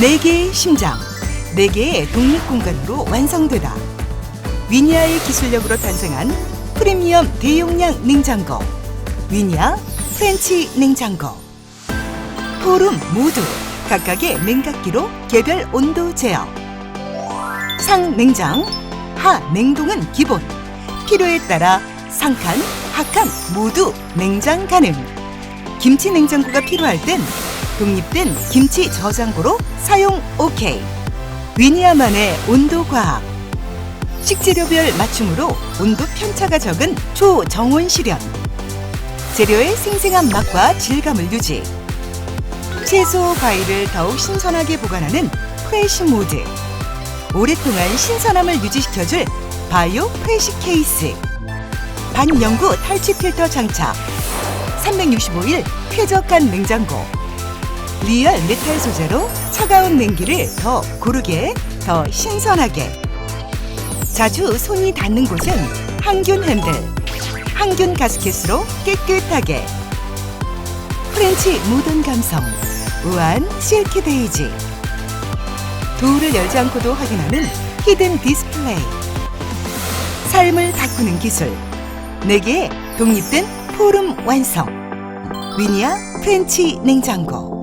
네개의 심장, 네개의 독립 공간으로 완성되다. 위니아의 기술력으로 탄생한 프리미엄 대용량 냉장고. 위니아 프렌치 냉장고. 포름 모두 각각의 냉각기로 개별 온도 제어. 상 냉장, 하 냉동은 기본. 필요에 따라 상칸, 하칸 모두 냉장 가능. 김치 냉장고가 필요할 땐 독립된 김치 저장고로 사용 오케이. 위니아만의 온도 과학. 식재료별 맞춤으로 온도 편차가 적은 초정온 실현. 재료의 생생한 맛과 질감을 유지. 채소, 과일을 더욱 신선하게 보관하는 프레시 모드. 오랫동안 신선함을 유지시켜줄 바이오 프레시 케이스. 반영구 탈취 필터 장착. 365일 쾌적한 냉장고. 리얼 메탈 소재로 차가운 냉기를 더 고르게, 더 신선하게. 자주 손이 닿는 곳은 항균 핸들, 항균 가스켓으로 깨끗하게. 프렌치 모던 감성, 우아한 실키 데이지. 도어를 열지 않고도 확인하는 히든 디스플레이. 삶을 바꾸는 기술. 네개의 독립된 포름 완성. 위니아 프렌치 냉장고.